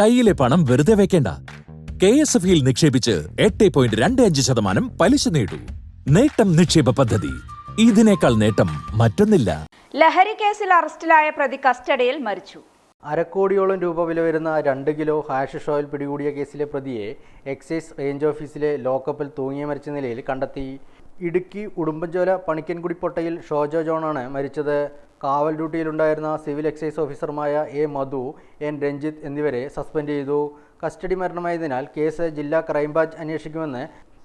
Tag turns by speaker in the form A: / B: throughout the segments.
A: കയ്യിലെ പണം വെറുതെ വെക്കേണ്ട. കെ എസ് എഫ് ഇയിൽ നിക്ഷേപിച്ച് എട്ട് പോയിന്റ് രണ്ട് അഞ്ച് ശതമാനം പലിശ നേടൂ. നേട്ടം നിക്ഷേപ പദ്ധതി. ഇതിനേക്കാൾ നേട്ടം മറ്റൊന്നില്ല.
B: ലഹരി കേസിൽ അറസ്റ്റിലായ പ്രതി കസ്റ്റഡിയിൽ മരിച്ചു.
C: അരക്കോടിയോളം രൂപ വില വരുന്ന രണ്ട് കിലോ ഹാഷിഷ് ഓയിൽ പിടികൂടിയ കേസിലെ പ്രതിയെ എക്സൈസ് റേഞ്ച് ഓഫീസിലെ ലോക്കപ്പിൽ തൂങ്ങിയ മരിച്ച നിലയിൽ കണ്ടെത്തി. ഇടുക്കി ഉടുമ്പൻചോല പണിക്കൻകുടി പൊട്ടയിൽ ഷോജോ ജോണാണ് മരിച്ചത്. കാവൽ ഡ്യൂട്ടിയിലുണ്ടായിരുന്ന സിവിൽ എക്സൈസ് ഓഫീസർമായ എ മധു എൻ രഞ്ജിത്ത് എന്നിവരെ സസ്പെൻഡ് ചെയ്തു. കസ്റ്റഡി മരണമായതിനാൽ കേസ് ജില്ലാ ക്രൈംബ്രാഞ്ച് അന്വേഷിക്കുമെന്ന്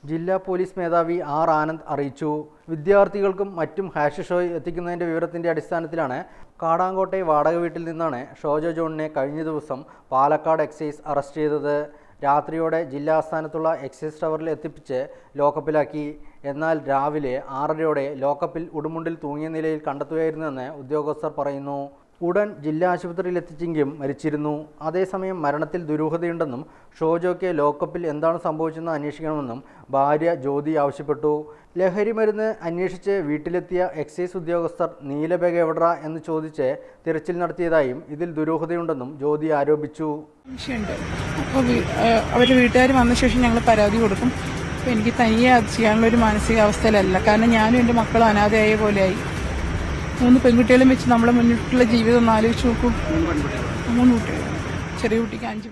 C: ജില്ലാ പോലീസ് മേധാവി ആർ ആനന്ദ് അറിയിച്ചു. വിദ്യാർത്ഥികൾക്കും മറ്റും ഹാഷ് ഓയിൽ എത്തിക്കുന്നതിന്റെ വിവരത്തിന്റെ അടിസ്ഥാനത്തിലാണ് കാടാങ്കോട്ടെ വാടക വീട്ടിൽ നിന്നാണ് ഷോജോ ജോണിനെ കഴിഞ്ഞ ദിവസം പാലക്കാട് എക്സൈസ് അറസ്റ്റ് ചെയ്തത്. രാത്രിയോടെ ജില്ലാ ആസ്ഥാനത്തുള്ള എക്സൈസ് ടവറിൽ എത്തിപ്പിച്ച് ലോക്കപ്പിലാക്കി. എന്നാൽ രാവിലെ ആറരയോടെ ലോക്കപ്പിൽ ഉടുമുണ്ടിൽ തൂങ്ങിയ നിലയിൽ കണ്ടെത്തുകയായിരുന്നുവെന്ന് ഉദ്യോഗസ്ഥർ പറയുന്നു. ഉടൻ ജില്ലാ ആശുപത്രിയിൽ എത്തിച്ചെങ്കിലും മരിച്ചിരുന്നു. അതേസമയം മരണത്തിൽ ദുരൂഹതയുണ്ടെന്നും ഷോജോയ്ക്ക് ലോക്കപ്പിൽ എന്താണ് സംഭവിച്ചതെന്ന് അന്വേഷിക്കണമെന്നും ഭാര്യ ജ്യോതി ആവശ്യപ്പെട്ടു. ലഹരി മരുന്ന് അന്വേഷിച്ച് വീട്ടിലെത്തിയ എക്സൈസ് ഉദ്യോഗസ്ഥർ നീലബേഗ എവിടറ എന്ന് ചോദിച്ച് തിരച്ചിൽ നടത്തിയതായും ഇതിൽ ദുരൂഹതയുണ്ടെന്നും ജ്യോതി ആരോപിച്ചു.
D: അവർ വീട്ടുകാർ വന്ന ശേഷം ഞങ്ങൾ പരാതി കൊടുക്കും. എനിക്ക് തനിയെ ചെയ്യാനുള്ള ഒരു മാനസികാവസ്ഥയിലല്ല. കാരണം ഞാനും എന്റെ മക്കളും അനാഥയായ പോലെയായി. മൂന്ന് പെൺകുട്ടികളും വെച്ച് നമ്മളെ മുന്നിട്ടുള്ള ജീവിതം ഒന്ന് ആലോചിച്ച് നോക്കൂ. മൂന്ന് കുട്ടികൾ ചെറിയ കുട്ടിക്ക് അഞ്ച്